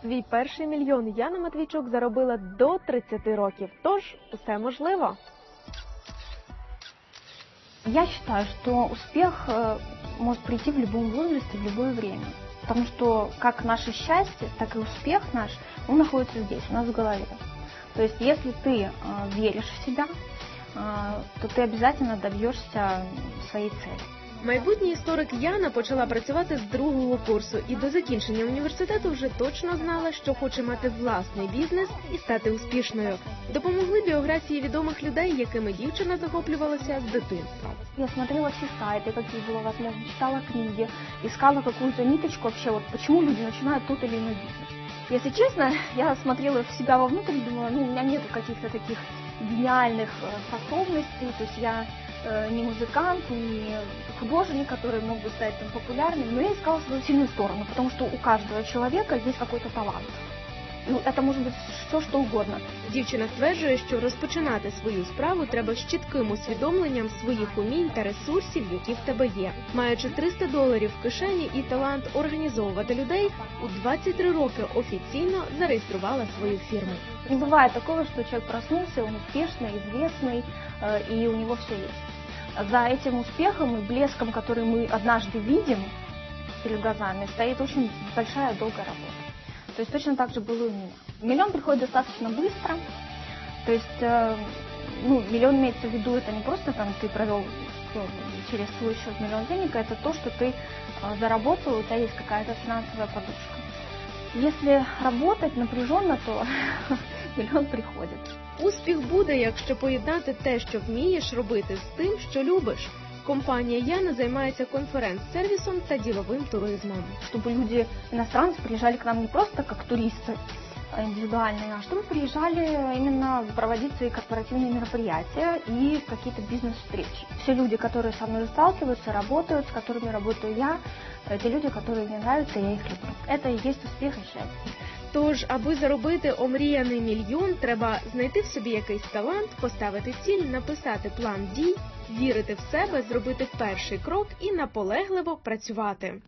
Свій перший мільйон Яна Матвійчук заробила до 30 років. Тож усе можливо. Я считаю, что успех э, может прийти в любом возрасте, в любое время. Потому что как наше счастье, так и успех наш, он находится здесь, у нас в голове. То есть если ты э, веришь в себя, э, то ты обязательно добьешься своей цели. Майбутній історик Яна почала працювати з другого курсу і до закінчення університету вже точно знала, що хоче мати власний бізнес і стати успішною. Допомогли біографії відомих людей, якими дівчина захоплювалася з дитинства. Я смотрела все сайты, какие было возможно, читала книги, искала какую-то ниточку вообще, вот почему люди начинают тот или иной бизнес. Если честно, я смотрела в себя вовнутрь и думала, ну, у меня нету каких-то таких гениальных э, способностей, то есть я э, не музыкант, не художник, который мог бы стать там, популярным, но я искала свою сильную сторону, потому что у каждого человека есть какой-то талант. И это может быть все, что угодно. Дівчина стверджує, що розпочинати свою справу треба з чітким усвідомленням своїх умінь та ресурсів, які в тебе є. Маючи 300 доларів в кишені і талант організовувати людей, у 23 роки офіційно зареєструвала свою фірму. Не бывает такого, что человек проснулся, он успешный, известный, э, и у него все есть. За этим успехом и блеском, который мы однажды видим перед глазами, стоит очень большая долгая работа. То есть точно так же было и у меня. Миллион приходит достаточно быстро. То есть, э, ну, миллион имеется в виду, это не просто там ты провел ну, через свой счет миллион денег, а это то, что ты э, заработал, у тебя есть какая-то финансовая подушка. Если работать напряженно, то миллион приходит. Успіх буде, якщо поєднати те, що вмієш робити, з тим, що любиш. Компанія Яна займається конференц-сервісом та діловим туризмом. чтобы люди, иностранцы, приезжали к нам не просто как туристы а индивидуальные, а чтобы приезжали именно проводить свои корпоративные мероприятия и какие-то бизнес-встречи. Все люди, которые со мной сталкиваются, работают, с которыми работаю я, это люди, которые мне нравятся, я их люблю. Это и есть успех и счастье. Тож, аби заробити омріяний мільйон, треба знайти в собі якийсь талант, поставити ціль, написати план дій, вірити в себе, зробити перший крок і наполегливо працювати.